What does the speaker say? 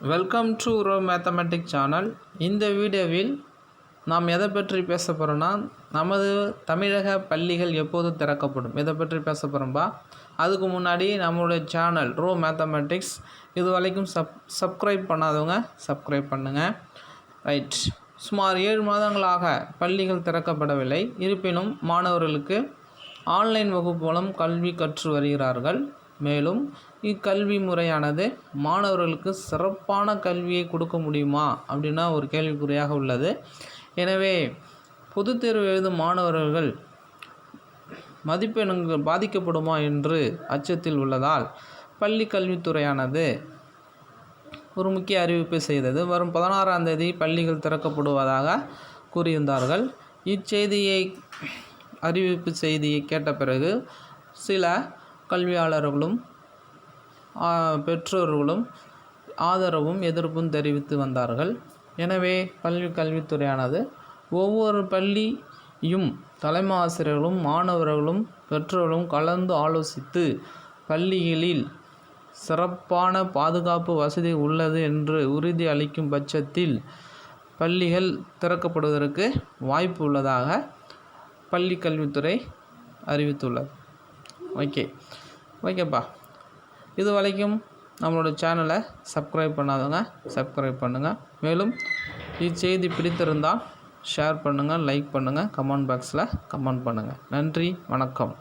Welcome to raw mathematic channel இந்த வீடியோவில் நாம் எதை பற்றி பேச போகிறோன்னா நமது தமிழக பள்ளிகள் எப்போது திறக்கப்படும்? இதை பற்றி பேச போகிறோம்பா அதுக்கு முன்னாடி நம்மளுடைய சேனல் ரோ மேத்தமெட்டிக்ஸ் இது வரைக்கும் சப் சப்ஸ்கிரைப் பண்ணாதவங்க சப்ஸ்கிரைப் பண்ணுங்கள் ரைட் சுமார் ஏழு மாதங்களாக பள்ளிகள் திறக்கப்படவில்லை. இருப்பினும் மாணவர்களுக்கு ஆன்லைன் வகுப்பு மூலம் கல்வி கற்று வருகிறார்கள். மேலும் இக்கல்வி முறையானது மாணவர்களுக்கு சிறப்பான கல்வியை கொடுக்க முடியுமா? அப்படின்னா ஒரு கேள்விக்குறியாக உள்ளது. எனவே பொதுத் தேர்வு எழுதும் மாணவர்கள் மதிப்பெண்கள் பாதிக்கப்படுமா என்று அச்சத்தில் உள்ளதால் பள்ளி கல்வித்துறையானது ஒரு முக்கிய அறிவிப்பை செய்தது. வரும் பதினாறாம் தேதி பள்ளிகள் திறக்கப்படுவதாக கூறியிருந்தார்கள். இச்செய்தியை அறிவிப்பு செய்தியை கேட்ட பிறகு சில கல்வியாளர்களும் பெற்றோர்களும் ஆதரவும் எதிர்ப்பும் தெரிவித்து வந்தார்கள். எனவே பள்ளி கல்வித்துறையானது ஒவ்வொரு பள்ளியும் தலைமை ஆசிரியர்களும் மாணவர்களும் பெற்றோர்களும் கலந்து ஆலோசித்து பள்ளிகளில் சிறப்பான பாதுகாப்பு வசதி உள்ளது என்று உறுதி அளிக்கும் பட்சத்தில் பள்ளிகள் திறக்கப்படுவதற்கு வாய்ப்பு உள்ளதாக பள்ளி கல்வித்துறை அறிவித்துள்ளது. ஓகே. ஓகேப்பா. இது வரைக்கும் நம்மளோட சேனலை சப்ஸ்கிரைப் பண்ணாதவங்க சப்ஸ்கிரைப் பண்ணுங்கள் மேலும் இச்செய்தி பிடித்திருந்தால் ஷேர் பண்ணுங்கள் லைக் பண்ணுங்கள் கமெண்ட் பாக்ஸில் கமெண்ட் பண்ணுங்கள் நன்றி வணக்கம்.